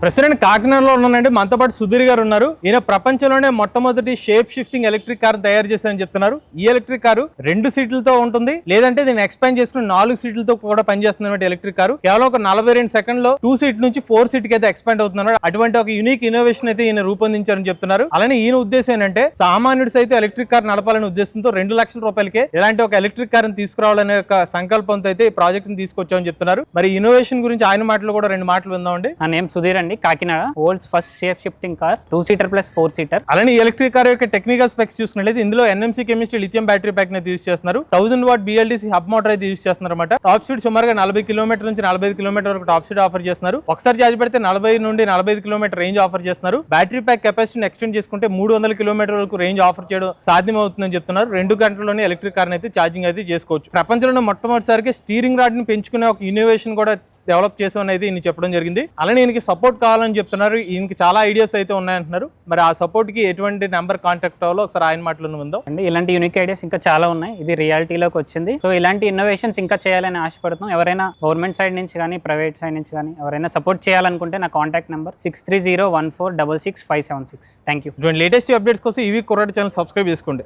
President కాకినాడలో ఉన్నానండి. మనతో పాటు సుధీర్ గారు ఉన్నారు. ఈయన ప్రపంచంలోనే మొట్టమొదటి షేప్ షిఫ్టింగ్ ఎలక్ట్రిక్ కార్ తయారు చేశారని చెప్తున్నారు. ఈ ఎలక్ట్రిక్ కారు రెండు సీట్లతో ఉంటుంది. లేదంటే దీన్ని ఎక్స్పాండ్ చేసుకుని నాలుగు సీట్లతో కూడా పనిచేస్తుంది ఎలక్ట్రిక్ కారు కేవలం ఒక నలభై రెండు సెకండ్లో టూ సీట్ నుంచి ఫోర్ సీట్ అయితే ఎక్స్పాండ్ అవుతున్నారు. అటువంటి ఒక యూనిక్ ఇన్నోవేషన్ అయితే ఈయన రూపొందించారని చెప్తున్నారు. అలానే ఈయన ఉద్దేశం ఏంటంటే సామాన్యుడు సైతం ఎలక్ట్రిక్ కార్ నడపాలనే ఉద్దేశంతో రెండు లక్షల రూపాయలకే ఇలాంటి ఒక ఎలక్ట్రిక్ కార్ తీసుకురావాలనే ఒక సంకల్పంతో అయితే ఈ ప్రాజెక్ట్ని తీసుకొచ్చామని చెప్తున్నారు. మరి ఇన్నోవేషన్ గురించి ఆయన మాటలు కూడా రెండు మాటలు విందామండి. నా నేమ్ సుధీర్ అండి Kakinada. World's first safe shifting car two seater plus four seater అలానే ఎలక్ట్రిక్ కార్ యొక్క టెక్నికల్ స్పెక్స్ చూసుకున్నట్లయితే ఇందులో NMC chemistry lithium battery pack అనేది యూస్ చేస్తున్నారు. Thousand watt BLDC hub motor అయితే యూస్ చేస్తున్నారు అనమాట టాప్ స్పీడ్ సుమారుగా నలభై కిలోమీటర్ నుంచి నలభై కిలోమీటర్ వరకు టాప్ స్పీడ్ ఆఫర్ చేస్తున్నారు. ఒకసారి ఛార్జ్ పెడితే నలభై నుండి నలభై కిలోమీటర్ రేంజ్ ఆఫర్ చేస్తున్నారు. బ్యాటరీ ప్యాక్ కెపాసిటీని ఎక్స్టెండ్ చేసుకుంటే మూడు వందల కిలోమీటర్ వరకు రేంజ్ ఆఫర్ చేయడం సాధ్యం అవుతుందని చెప్తున్నారు. రెండు గంటల్లోనే ఎలక్ట్రిక్ కార్ అయితే ఛార్జింగ్ అయితే చేసుకోవచ్చు. ప్రపంచంలో మొట్టమొదటిసారికి స్టీరింగ్ రాడ్ని పెంచుకునే ఒక ఇన్నోవేషన్ కూడా డెవలప్ చేసామని అయితే ఈయన చెప్పడం జరిగింది. అలానే ఈయనకి సపోర్ట్ కావాలని చెప్తున్నారు. ఈయనకి చాలా ఐడియాస్ అయితే ఉన్నాయంటున్నారు. మరి ఆ సపోర్ట్కి ఎటువంటి నెంబర్ కాంటాక్ట్ అవ్వాలో ఒకసారి ఆయన మాటలను ఉందో అండి ఇలాంటి యూనిక్ ఐడియాస్ ఇంకా చాలా ఉన్నాయి. ఇది రియాలిటీలోకి వచ్చింది. సో ఇలాంటి ఇన్నోవేషన్స్ ఇంకా చేయాలని ఆశపడుతున్నాం. ఎవరైనా గవర్నమెంట్ సైడ్ నుంచి కానీ ప్రైవేట్ సైడ్ నుంచి కానీ ఎవరైనా సపోర్ట్ చేయాలనుకుంటే నా contact number six three zero one four double six five seven six thank you latest updates కోసం ఈవీ కుర్రాడి ఛానల్ సబ్స్క్రైబ్ చేసుకోండి.